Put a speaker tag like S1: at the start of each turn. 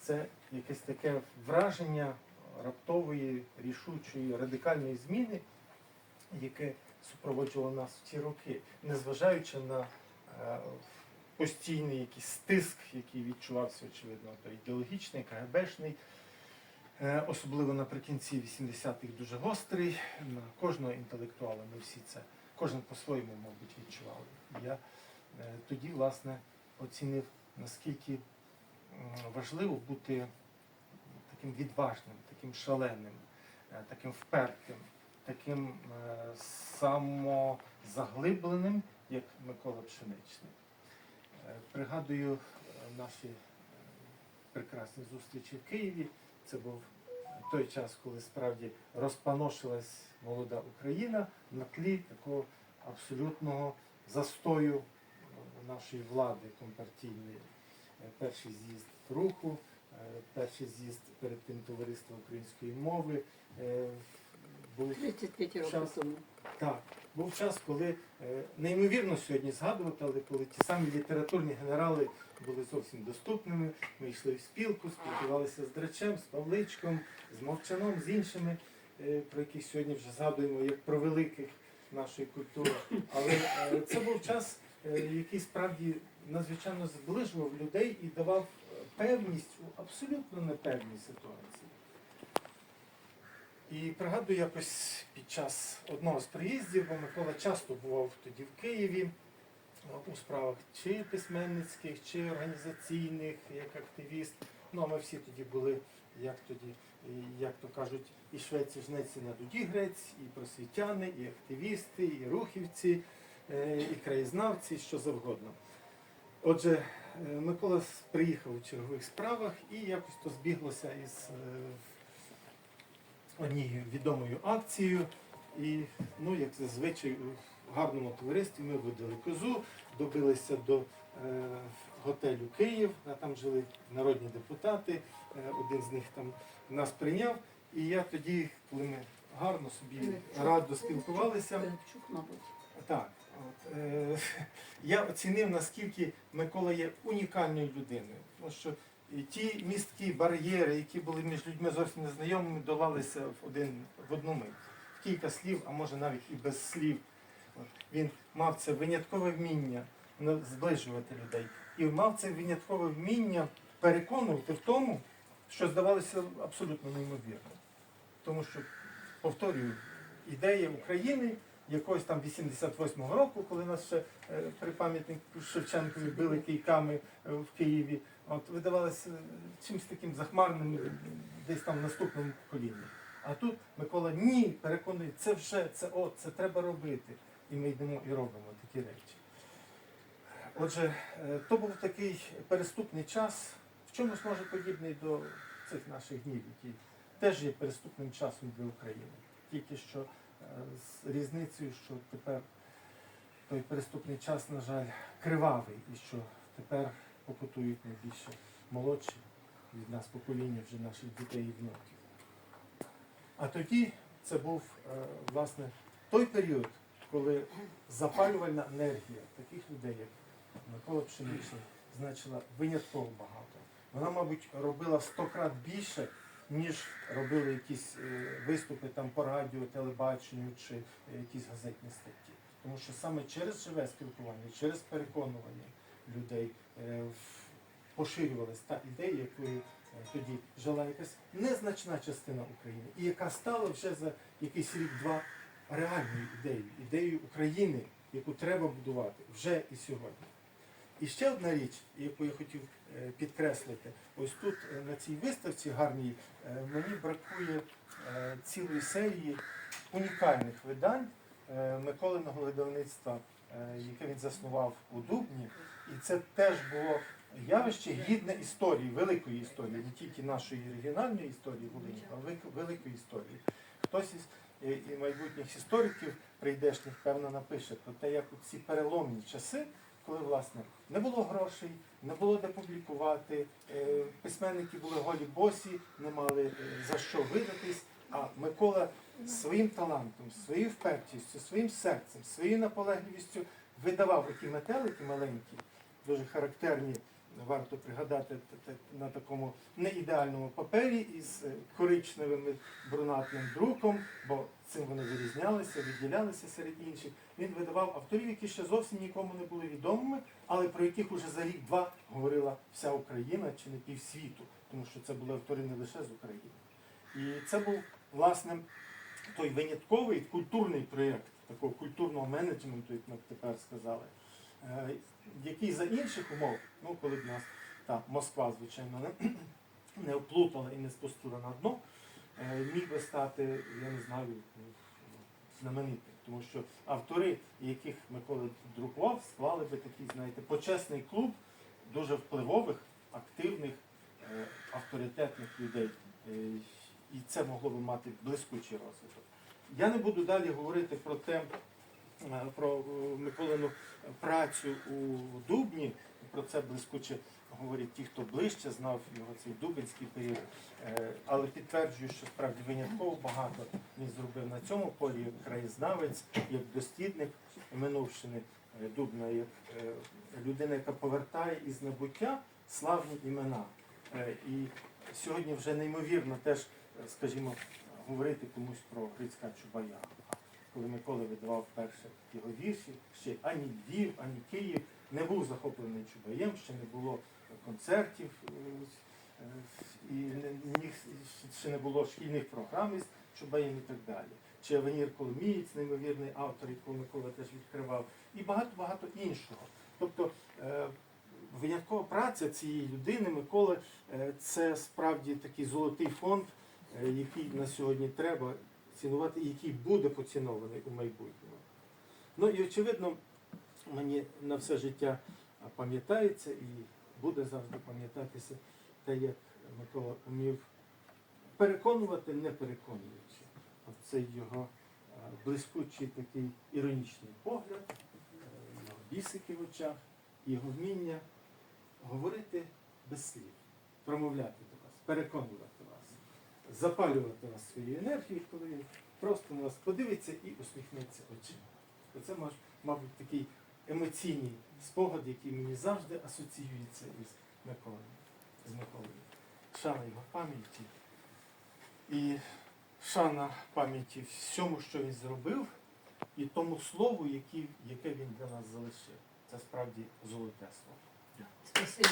S1: це якесь таке враження раптової, рішучої, радикальної зміни, яке супроводжувало нас в ці роки, незважаючи на е, постійний якийсь стиск, який відчувався, очевидно, то ідеологічний, КГБшний, е, особливо наприкінці 80-х дуже гострий. На кожного інтелектуала ми всі це, кожен по-своєму, мабуть, відчували. Я е, тоді, власне, оцінив, наскільки важливо бути таким відважним, таким шаленим, е, таким впертим, таким е, самозаглибленим, як Микола Пшеничний. Е, Пригадую наші прекрасні зустрічі в Києві. Це був той час, коли справді розпаношилась молода Україна на тлі такого абсолютного застою нашої влади компартійної. Перший з'їзд руху, е, перший з'їзд перед тим товариства української мови. е, Був
S2: 35 років
S1: Щас.
S2: тому.
S1: так, був час, коли е, неймовірно сьогодні згадувати, але коли ті самі літературні генерали були зовсім доступними, ми йшли в спілку, спілкувалися з Драчем, з Павличком, з Мовчаном, з іншими, про яких сьогодні вже згадуємо як про великих нашої культури. Але це був час, який справді надзвичайно зближував людей і давав е, певність у абсолютно непевній ситуації. І пригадую якось під час одного з приїздів, бо Микола часто бував тоді в Києві у справах чи письменницьких, чи організаційних, як активіст. Ну а ми всі тоді були, як тоді, як то кажуть, і швеці жнеці на дуді грець, і просвітяни, і активісти, і рухівці, е, і краєзнавці, що завгодно. Отже, е, Микола приїхав у чергових справах і якось то збіглося із е, однією відомою акцією. І, ну, як зазвичай, у гарному товаристві ми видали козу, добилися до е, готелю Київ, а там жили народні депутати. Е, один з них там нас прийняв. І я тоді, коли ми гарно собі радо спілкувалися, так, от, е, я оцінив, наскільки Микола є унікальною людиною. Тому що ті місткі бар'єри, які були між людьми зовсім незнайомими, долалися в один в одну мить. В кілька слів, а може навіть і без слів. Він мав це виняткове вміння ну, зближувати людей. І мав це виняткове вміння переконувати в тому, що здавалося абсолютно неймовірним. Тому що, повторюю, ідея України якогось там 88-го року, коли нас ще е, при пам'ятнику Шевченкові били кийками е, в Києві, от видавалося е, чимось таким захмарним е, десь там в наступному поколінні. А тут Микола ні, переконує, це вже, це от, це треба робити. І ми йдемо і робимо такі речі. Отже, то був такий переступний час, в чомусь може подібний до цих наших днів, які теж є переступним часом для України. Тільки що з різницею, що тепер той переступний час, на жаль, кривавий, і що тепер покутують найбільше молодші від нас покоління вже наших дітей і внуків. А тоді це був е, власне той період, коли запалювальна енергія таких людей, як Микола Пшеничний, значила винятково багато. Вона, мабуть, робила сто крат більше, ніж робили якісь е, виступи там по радіо, телебаченню чи якісь газетні статті. Тому що саме через живе спілкування, через переконування людей е, поширювалась та ідея, якою е, тоді жила якась незначна частина України, і яка стала вже за якийсь рік-два реальною ідеєю, ідеєю України, яку треба будувати вже і сьогодні. І ще одна річ, яку я хотів е, підкреслити, ось тут е, на цій виставці гарній е, мені бракує цілої серії унікальних видань Миколиного видавництва, яке він заснував у Дубні. І це теж було явище гідне історії, великої історії, не тільки нашої регіональної історії а великої історії. Хтось із і майбутніх істориків прийдешніх, певно, напише про те, як у ці переломні часи, коли власне не було грошей, не було де публікувати, е, письменники були голі босі, не мали е, за що видатись. А Микола своїм талантом, своєю впертістю, своїм серцем, своєю наполегливістю видавав оті метелики маленькі, дуже характерні варто пригадати на такому неідеальному папері із е, коричневим брунатним друком, бо цим вони вирізнялися, відділялися серед інших. Він видавав авторів, які ще зовсім нікому не були відомими, але про яких уже за рік-два говорила вся Україна чи не півсвіту, тому що це були автори не лише з України. І це був власне той винятковий культурний проєкт такого культурного менеджменту, як ми тепер сказали, який за інших умов, ну коли б нас та Москва, звичайно, не, не оплутала і не спустила на дно, е, міг би стати, я не знаю, ну, знаменитим. Тому що автори, яких Микола друкував, склали би такий, знаєте, почесний клуб дуже впливових, активних, е, авторитетних людей. Е, І це могло би мати блискучий розвиток. Я не буду далі говорити про те, е, про е, Миколину працю у Дубні. Про це блискуче говорять ті, хто ближче знав його цей дубинський період. Е, Але підтверджую, що справді винятково багато він зробив на цьому полі як краєзнавець, як дослідник минувшини е, Дубна, як е, людина, яка повертає із небуття славні імена. Е, І сьогодні вже неймовірно теж, е, скажімо, говорити комусь про Грицька Чубая. Коли Микола видавав перше його вірші, ще ані Львів, ані Київ не був захоплений Чубаєм, ще не було концертів, е, і ще не було шкільних програм із Чубаєм і так далі. Чи Авенір Коломієць, неймовірний автор, якого Микола теж відкривав, і багато-багато іншого. Тобто е, виняткова праця цієї людини, Миколи, е, це справді такий золотий фонд, який на сьогодні треба цінувати і який буде поцінований у майбутньому. Ну і очевидно, мені на все життя пам'ятається і буде завжди пам'ятатися те, як Микола умів переконувати, не переконуючи. Оцей його е, блискучий такий іронічний погляд, е, його бісики в очах, його вміння говорити без слів, промовляти до вас, переконувати запалювати вас своєю енергією, коли він просто на вас подивиться і усміхнеться очима. Оце, мабуть, такий емоційний спогад, який мені завжди асоціюється із Миколою. З Миколою. Шана його пам'яті і шана пам'яті всьому, що він зробив, і тому слову, яке він для нас залишив. Це справді золоте слово.
S2: Спасибо.